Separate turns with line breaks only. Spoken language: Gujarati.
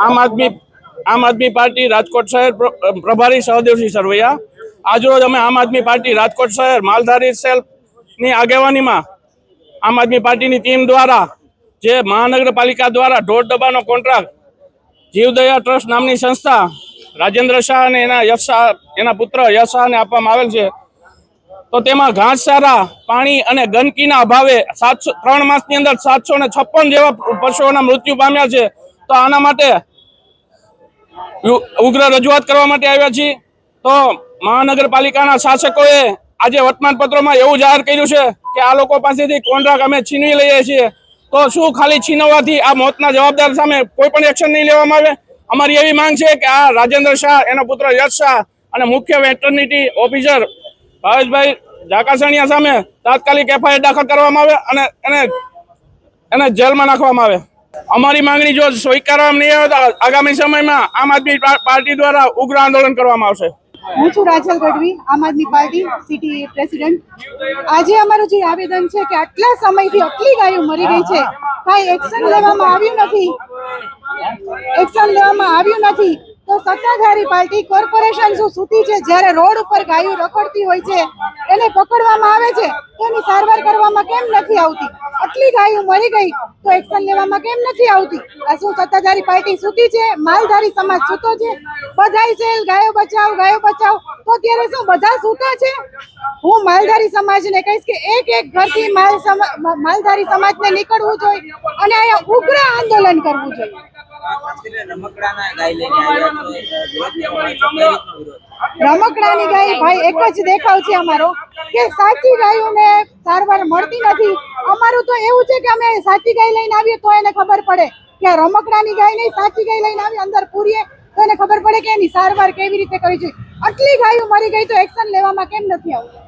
આમ આદમી આમ આદમી પાર્ટી રાજકોટ શહેર પ્ર- પ્રભારી સહદેવસિંહ સરવૈયા. આજરોજ અમે આમ આદમી પાર્ટી રાજકોટ શહેર માલધારી સેલની આગેવાનીમાં આમ આદમી પાર્ટીની ટીમ દ્વારા જે મહાનગરપાલિકા દ્વારા ઢોર ડબ્બાનો કોન્ટ્રાક્ટ, જીવદયા ટ્રસ્ટ નામની સંસ્થા, રાજેન્દ્ર શાહ અને એના યશ શાહ, એના પુત્ર યશ શાહને આપવામાં આવેલ છે. તો તેમાં ઘાસચારા પાણી અને ગંદકીના અભાવે સાતસો, ત્રણ માસની અંદર સાતસો ને છપ્પન જેવા પશુઓના મૃત્યુ પામ્યા છે. તો આના માટે ઉગ્ર રજૂઆત કરવા માટે આવ્યા છીએ. તો મહાનગરપાલિકાના શાસકોએ આજે વર્તમાન પત્રોમાં એવું જાહેર કર્યું છે કે આ લોકો પાસેથી કોન્ટ્રાક્ટ અમે છીનવી લઈએ છીએ. તો શું ખાલી છીનવવાથી આ મોતના જવાબદાર સામે કોઈ પણ એક્શન નહીં લેવામાં આવે? અમારી એવી માંગ છે કે આ રાજેન્દ્ર શાહ, એનો પુત્ર યશ શાહ અને મુખ્ય વેટરનિટી ઓફિસર ભાવેશભાઈ ઝાકાસણિયા સામે તાત્કાલિક એફઆઈઆર દાખલ કરવામાં આવે અને એને એને જેલમાં નાખવામાં આવે. અમારી માંગણી જો સ્વીકારવામાં નહીં આવે તો આગામી સમયમાં આમ આદમી પાર્ટી દ્વારા ઉગ્ર આંદોલન કરવામાં આવશે.
હું છું રાજલ ગઢવી, આમ આદમી પાર્ટી, સિટી પ્રેસિડેન્ટ. આજે અમારું જે આવેદન છે કે આટલા સમયથી આટલી ગાયો મરી ગઈ છે, કાંઈ એક્શન લેવામાં આવ્યું નથી. એક્શન લેવામાં આવ્યું નથી. તો સત્તાધારી પાર્ટી કોર્પોરેશન શું સૂતી છે? જ્યારે રોડ ઉપર ગાયો રખડતી હોય છે, એને પકડવામાં આવે છે તેની સારવાર કરવામાં કેમ નથી આવતી? આટલી ગાયો મરી ગઈ તો એક્શન લેવામાં કેમ નથી આવતી? આ શું સત્તાધારી પાર્ટી સૂતી છે? માલધારી સમાજ સૂતો છે? બધાય સેલ ગાયો બચાવ ગાયો બચાવ. તો અત્યારે શું, બધા સૂતા છે? હું માલધારી સમાજને કહીશ કે એક એક ઘરથી માલ માલધારી સમાજને નીકળવું જોઈએ અને અહીંયા ઉગ્ર આંદોલન કરવું જોઈએ.
રમકડાના ગાય છો છો.
ભાઈ એક જ દેખાવ છે અમારો કે સાચી ગાયોને સારવાર મળતી નથી. તો એવું છે કે અમે સાચી ગાય લઈને આવીએ તો એને ખબર પડે. કે રમકડાની ગાય નહીં, સાચી ગાય લઈને આવીએ, અંદર પૂરીએ, તો એને ખબર પડે કે એની સારવાર કેવી રીતે કરવી જોઈએ. આટલી ગાયો મરી ગઈ તો એક્શન લેવામાં કેમ નથી આવતું?